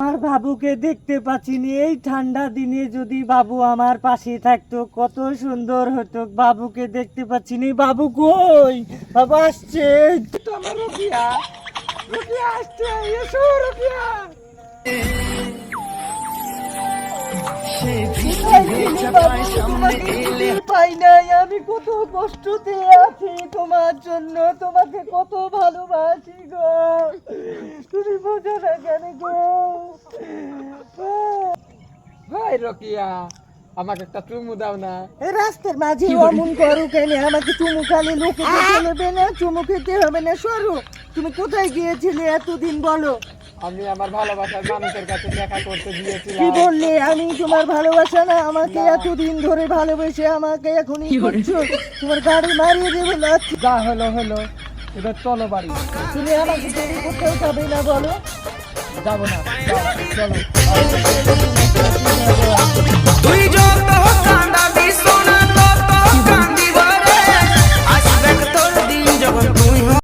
আমার বাবুকে দেখতে পাচ্ছিনি। এই ঠান্ডা দিনে যদি বাবু আমার পাশে থাকতো কত সুন্দর হতো। বাবুকে দেখতে পাচ্ছিনি। বাবু কই? বাবু আসছে। তো আমার রুকিয়া। রুকিয়া আসছে। এসো রুকিয়া। পাই নাই আমি কত কষ্টতে আছি। তোমার জন্য তোমাকে কত ভালোবাসি গো। বোঝো না কেন গো ভাই রকিয়া আমাকে একটা চুমু দাও না। রাস্তার মাঝে অমন করো কেন? আমাকে চুমু খালি লোকে দেখে না চুমু খেতে হবে না সরো। তুমি কোথায় গিয়েছিলে এতদিন বলো? আমি আমার ভালোবাসার মানুষের কাছে দেখা করতে কি গিয়েছিলাম বললে? আমি তোমার ভালোবাসা না আমাকে এতদিন ধরে ভালোবেসে আমাকে এখন করছ। তোমার গাড়ি মারিয়ে দেবো না যা হলো হলো। এবার চলো বাড়ি। তুমি আমাকে দেরি কোথাও যাবে না বলো যাব না। চলো।